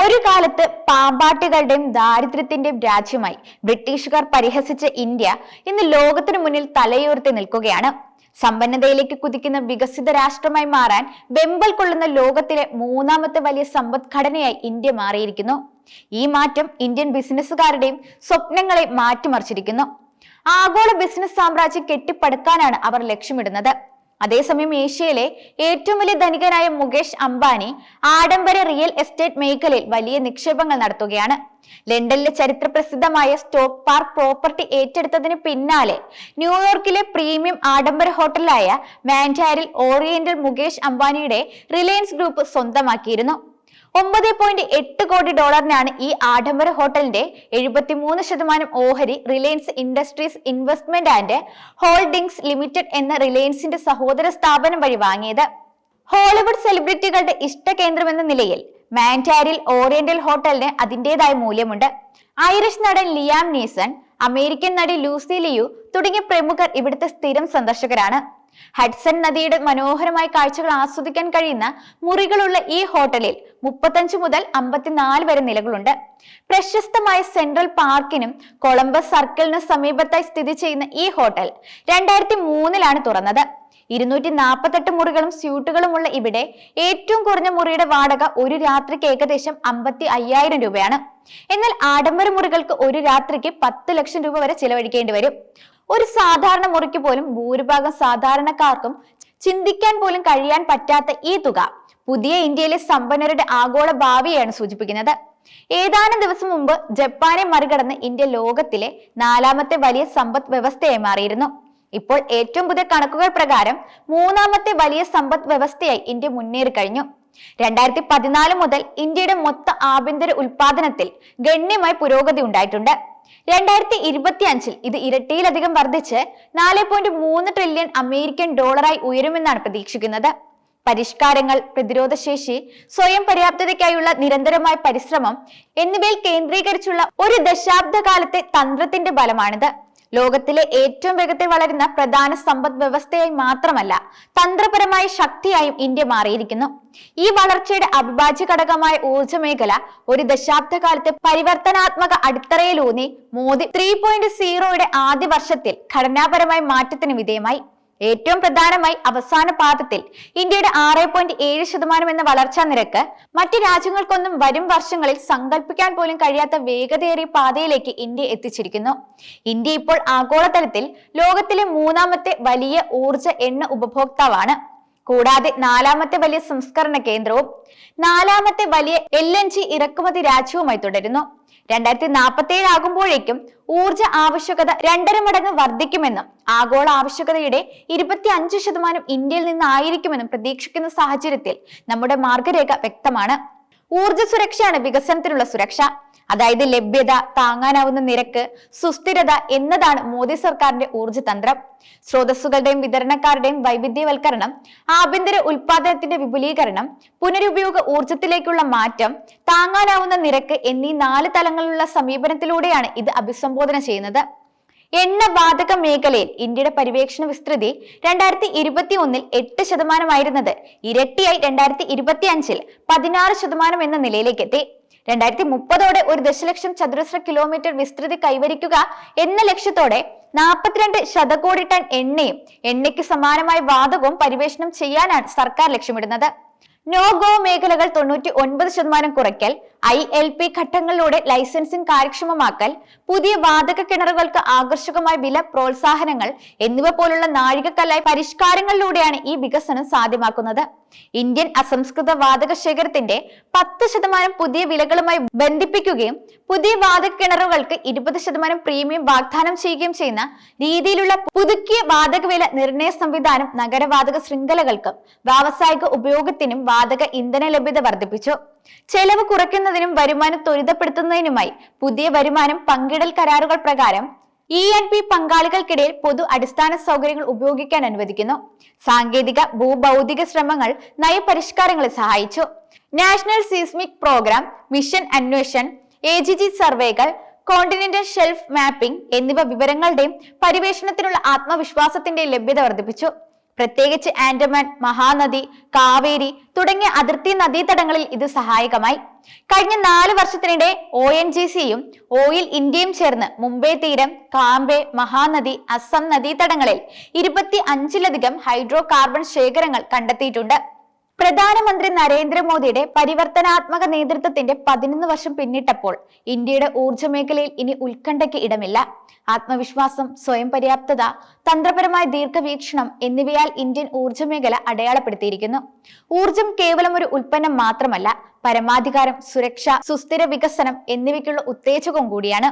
ഒരു കാലത്ത് പാമ്പാട്ടികളുടെയും ദാരിദ്ര്യത്തിന്റെയും രാജ്യമായി ബ്രിട്ടീഷുകാർ പരിഹസിച്ച ഇന്ത്യ ഇന്ന് ലോകത്തിനു മുന്നിൽ തലയുയർത്തി നിൽക്കുകയാണ്. സമ്പന്നതയിലേക്ക് കുതിക്കുന്ന വികസിത രാഷ്ട്രമായി മാറാൻ വെമ്പൽ കൊള്ളുന്ന ലോകത്തിലെ മൂന്നാമത്തെ വലിയ സമ്പദ്ഘടനയായി ഇന്ത്യ മാറിയിരിക്കുന്നു. ഈ മാറ്റം ഇന്ത്യൻ ബിസിനസ്സുകാരുടെയും സ്വപ്നങ്ങളെ മാറ്റിമറിച്ചിരിക്കുന്നു. ആഗോള ബിസിനസ് സാമ്രാജ്യം കെട്ടിപ്പടുക്കാനാണ് അവർ ലക്ഷ്യമിടുന്നത്. അതേസമയം ഏഷ്യയിലെ ഏറ്റവും വലിയ ധനികനായ മുകേഷ് അംബാനി ആഡംബര റിയൽ എസ്റ്റേറ്റ് മേഖലയിൽ വലിയ നിക്ഷേപങ്ങൾ നടത്തുകയാണ്. ലണ്ടനിലെ ചരിത്ര പ്രസിദ്ധമായ സ്റ്റോക്ക് പാർക്ക് പ്രോപ്പർട്ടി ഏറ്റെടുത്തതിന് പിന്നാലെ ന്യൂയോർക്കിലെ പ്രീമിയം ആഡംബര ഹോട്ടലായ മാൻഡാരിൽ ഓറിയന്റൽ മുകേഷ് അംബാനിയുടെ റിലയൻസ് ഗ്രൂപ്പ് സ്വന്തമാക്കിയിരുന്നു. ഒമ്പത് പോയിന്റ് എട്ട് കോടി ഡോളറിനാണ് ഈ ആഡംബര ഹോട്ടലിന്റെ എഴുപത്തിമൂന്ന് ശതമാനം ഓഹരി Reliance Industries investment and holdings limited എന്ന റിലയൻസിന്റെ സഹോദര സ്ഥാപനം വഴി വാങ്ങിയത്. ഹോളിവുഡ് സെലിബ്രിറ്റികളുടെ ഇഷ്ട കേന്ദ്രമെന്ന നിലയിൽ മാന്റാരിൽ ഓറിയന്റൽ ഹോട്ടലിന് അതിന്റേതായ മൂല്യമുണ്ട്. ഐറിഷ് നടൻ ലിയാം നീസൺ അമേരിക്കൻ നടി ലൂസി ലിയു തുടങ്ങിയ പ്രമുഖർ ഇവിടുത്തെ സ്ഥിരം സന്ദർശകരാണ്. ഹഡ്സൺ നദിയുടെ മനോഹരമായ കാഴ്ചകൾ ആസ്വദിക്കാൻ കഴിയുന്ന മുറികളുള്ള ഈ ഹോട്ടലിൽ മുപ്പത്തഞ്ച് മുതൽ അമ്പത്തിനാല് വരെ നിലകളുണ്ട്. പ്രശസ്തമായ സെൻട്രൽ പാർക്കിനും കൊളംബസ് സർക്കിളിനും സമീപത്തായി സ്ഥിതി ചെയ്യുന്ന ഈ ഹോട്ടൽ രണ്ടായിരത്തി മൂന്നിലാണ് തുറന്നത്. ഇരുന്നൂറ്റി നാൽപ്പത്തെട്ട് മുറികളും സ്യൂട്ടുകളുമുള്ള ഇവിടെ ഏറ്റവും കുറഞ്ഞ മുറിയുടെ വാടക ഒരു രാത്രിക്ക് ഏകദേശം അമ്പത്തി അയ്യായിരം രൂപയാണ്. എന്നാൽ ആഡംബര മുറികൾക്ക് ഒരു രാത്രിക്ക് പത്ത് ലക്ഷം രൂപ വരെ ചിലവഴിക്കേണ്ടി വരും. ഒരു സാധാരണ മുറിക്ക് പോലും ഭൂരിഭാഗം സാധാരണക്കാർക്കും ചിന്തിക്കാൻ പോലും കഴിയാൻ പറ്റാത്ത ഈ തുക പുതിയ ഇന്ത്യയിലെ സമ്പന്നരുടെ ആഗോള ഭാവിയാണ് സൂചിപ്പിക്കുന്നത്. ഏതാനും ദിവസം മുമ്പ് ജപ്പാനെ മറികടന്ന് ഇന്ത്യ ലോകത്തിലെ നാലാമത്തെ വലിയ സമ്പദ് വ്യവസ്ഥയായി മാറിയിരുന്നു. ഇപ്പോൾ ഏറ്റവും പുതിയ കണക്കുകൾ പ്രകാരം മൂന്നാമത്തെ വലിയ സമ്പദ് വ്യവസ്ഥയായി ഇന്ത്യ മുന്നേറി കഴിഞ്ഞു. രണ്ടായിരത്തി പതിനാല് മുതൽ ഇന്ത്യയുടെ മൊത്ത ആഭ്യന്തര ഉൽപാദനത്തിൽ ഗണ്യമായി പുരോഗതി ഉണ്ടായിട്ടുണ്ട്. രണ്ടായിരത്തി ഇരുപത്തി അഞ്ചിൽ ഇത് ഇരട്ടിയിലധികം വർദ്ധിച്ച് നാല് പോയിന്റ് മൂന്ന് ട്രില്യൺ അമേരിക്കൻ ഡോളറായി ഉയരുമെന്നാണ് പ്രതീക്ഷിക്കുന്നത്. പരിഷ്കാരങ്ങൾ പ്രതിരോധശേഷി സ്വയം പര്യാപ്തതയ്ക്കായുള്ള നിരന്തരമായ പരിശ്രമം എന്നിവയിൽ കേന്ദ്രീകരിച്ചുള്ള ഒരു ദശാബ്ദ കാലത്തെ തന്ത്രത്തിന്റെ ഫലമാണിത് ലോകത്തിലെ ഏറ്റവും വേഗത്തിൽ വളരുന്ന പ്രധാന സമ്പദ് വ്യവസ്ഥയായി മാത്രമല്ല തന്ത്രപരമായ ശക്തിയായും ഇന്ത്യ മാറിയിരിക്കുന്നു. ഈ വളർച്ചയുടെ അവിഭാജ്യ ഘടകമായ ഊർജ മേഖല ഒരു ദശാബ്ദ കാലത്തെ പരിവർത്തനാത്മക അടിത്തറയിലൂന്നി മോദി ത്രീ പോയിന്റ് സീറോയുടെ ആദ്യ വർഷത്തിൽ ഘടനാപരമായ മാറ്റത്തിന് വിധേയമായി. ഏറ്റവും പ്രധാനമായി അവസാന പാദത്തിൽ ഇന്ത്യയുടെ ആറ് പോയിന്റ് ഏഴ് ശതമാനം എന്ന വളർച്ചാ നിരക്ക് മറ്റു രാജ്യങ്ങൾക്കൊന്നും വരും വർഷങ്ങളിൽ സങ്കല്പിക്കാൻ പോലും കഴിയാത്ത വേഗതയേറിയ പാതയിലേക്ക് ഇന്ത്യ എത്തിച്ചിരിക്കുന്നു. ഇന്ത്യ ഇപ്പോൾ ആഗോളതലത്തിൽ ലോകത്തിലെ മൂന്നാമത്തെ വലിയ ഊർജ എണ്ണ ഉപഭോക്താവാണ്. കൂടാതെ നാലാമത്തെ വലിയ സംസ്കരണ കേന്ദ്രവും നാലാമത്തെ വലിയ എൽ എൻ ജി ഇറക്കുമതി രാജ്യവുമായി തുടരുന്നു. രണ്ടായിരത്തി നാൽപ്പത്തി ഏഴ് ആകുമ്പോഴേക്കും ഊർജ ആവശ്യകത രണ്ടര മടങ്ങ് വർദ്ധിക്കുമെന്നും ആഗോള ആവശ്യകതയുടെ ഇരുപത്തി അഞ്ച് ശതമാനം ഇന്ത്യയിൽ നിന്നായിരിക്കുമെന്നും പ്രതീക്ഷിക്കുന്ന സാഹചര്യത്തിൽ നമ്മുടെ മാർഗരേഖ വ്യക്തമാണ്. ഊർജ സുരക്ഷയാണ് വികസനത്തിനുള്ള സുരക്ഷ. അതായത് ലഭ്യത താങ്ങാനാവുന്ന നിരക്ക് സുസ്ഥിരത എന്നതാണ് മോദി സർക്കാരിന്റെ ഊർജ തന്ത്രം. സ്രോതസ്സുകളുടെയും വിതരണക്കാരുടെയും വൈവിധ്യവൽക്കരണം ആഭ്യന്തര ഉൽപാദനത്തിന്റെ വിപുലീകരണം പുനരുപയോഗ ഊർജത്തിലേക്കുള്ള മാറ്റം താങ്ങാനാവുന്ന നിരക്ക് എന്നീ നാല് തലങ്ങളിലുള്ള സമീപനത്തിലൂടെയാണ് ഇത് അഭിസംബോധന ചെയ്യുന്നത്. എണ്ണ വാതക മേഖലയിൽ ഇന്ത്യയുടെ പരിവേക്ഷണ വിസ്തൃതി രണ്ടായിരത്തി ഇരുപത്തി ഒന്നിൽ എട്ട് ശതമാനമായിരുന്നത്. ഇരട്ടിയായി രണ്ടായിരത്തി ഇരുപത്തി അഞ്ചിൽ പതിനാറ് ശതമാനം എന്ന നിലയിലേക്ക് എത്തി രണ്ടായിരത്തി മുപ്പതോടെ ഒരു ദശലക്ഷം ചതുരശ്ര കിലോമീറ്റർ വിസ്തൃതി കൈവരിക്കുക എന്ന ലക്ഷ്യത്തോടെ നാൽപ്പത്തിരണ്ട് ശതകോടി ടൺ എണ്ണയും എണ്ണയ്ക്ക് സമാനമായ വാതകവും പരിവേഷണം ചെയ്യാനാണ് സർക്കാർ ലക്ഷ്യമിടുന്നത്. നോ ഗോ മേഖലകൾ തൊണ്ണൂറ്റി ഒൻപത് ശതമാനം കുറയ്ക്കൽ ഐ എൽ പി ഘട്ടങ്ങളിലൂടെ ലൈസൻസിംഗ് കാര്യക്ഷമമാക്കൽ പുതിയ വാതക കിണറുകൾക്ക് ആകർഷകമായ വില പ്രോത്സാഹനങ്ങൾ എന്നിവ പോലുള്ള നാഴികക്കല്ലായ പരിഷ്കാരങ്ങളിലൂടെയാണ് ഈ വികസനം സാധ്യമാക്കുന്നത്. ഇന്ത്യൻ അസംസ്കൃത വാതക ശേഖരത്തിന്റെ പത്ത് ശതമാനം പുതിയ വിലകളുമായി ബന്ധിപ്പിക്കുകയും പുതിയ വാതക കിണറുകൾക്ക് ഇരുപത് ശതമാനം പ്രീമിയം വാഗ്ദാനം ചെയ്യുകയും ചെയ്യുന്ന രീതിയിലുള്ള പുതുക്കിയ വാതക വില നിർണയ സംവിധാനം നഗരവാതക ശൃംഖലകൾക്കും വ്യാവസായിക ഉപയോഗത്തിനും വാതക ഇന്ധന ലഭ്യത വർദ്ധിപ്പിച്ചു. ചെലവ് കുറയ്ക്കുന്നതിനും വരുമാനം ത്വരിതപ്പെടുത്തുന്നതിനുമായി പുതിയ വരുമാനം പങ്കിടൽ കരാറുകൾ പ്രകാരം ഇ എൻ പി പങ്കാളികൾക്കിടയിൽ പൊതു അടിസ്ഥാന സൗകര്യങ്ങൾ ഉപയോഗിക്കാൻ അനുവദിക്കുന്നു. സാങ്കേതിക ഭൂഭൗതിക ശ്രമങ്ങൾ നയപരിഷ്കാരങ്ങളെ സഹായിച്ചു. National seismic program mission Anveshan A G G സർവേകൾ കോണ്ടിനെന്റൽ ഷെൽഫ് മാപ്പിംഗ് എന്നിവ വിവരങ്ങളുടെയും പരിവേഷണത്തിനുള്ള ആത്മവിശ്വാസത്തിന്റെയും ലഭ്യത വർദ്ധിപ്പിച്ചു. പ്രത്യേകിച്ച് ആൻഡമാൻ മഹാനദി കാവേരി തുടങ്ങിയ അതിർത്തി നദീതടങ്ങളിൽ ഇത് സഹായകമായി. കഴിഞ്ഞ നാല് വർഷത്തിനിടെ ഒ എൻ ജി സിയും ഓയിൽ ഇന്ത്യയും ചേർന്ന് മുംബൈ തീരം കാമ്പെ മഹാനദി അസം നദീതടങ്ങളിൽ ഇരുപത്തി അഞ്ചിലധികം ഹൈഡ്രോ കാർബൺ ശേഖരങ്ങൾ കണ്ടെത്തിയിട്ടുണ്ട്. പ്രധാനമന്ത്രി നരേന്ദ്രമോദിയുടെ പരിവർത്തനാത്മക നേതൃത്വത്തിന്റെ പതിനൊന്ന് വർഷം പിന്നിട്ടപ്പോൾ ഇന്ത്യയുടെ ഊർജ മേഖലയിൽ ഇനി ഉത്കണ്ഠയ്ക്ക് ഇടമില്ല. ആത്മവിശ്വാസം സ്വയം പര്യാപ്തത തന്ത്രപരമായ ദീർഘവീക്ഷണം എന്നിവയാൽ ഇന്ത്യൻ ഊർജ മേഖല അടയാളപ്പെടുത്തിയിരിക്കുന്നു. ഊർജം കേവലം ഒരു ഉൽപ്പന്നം മാത്രമല്ല പരമാധികാരം സുരക്ഷ സുസ്ഥിര വികസനം എന്നിവയ്ക്കുള്ള ഉത്തേജകം കൂടിയാണ്.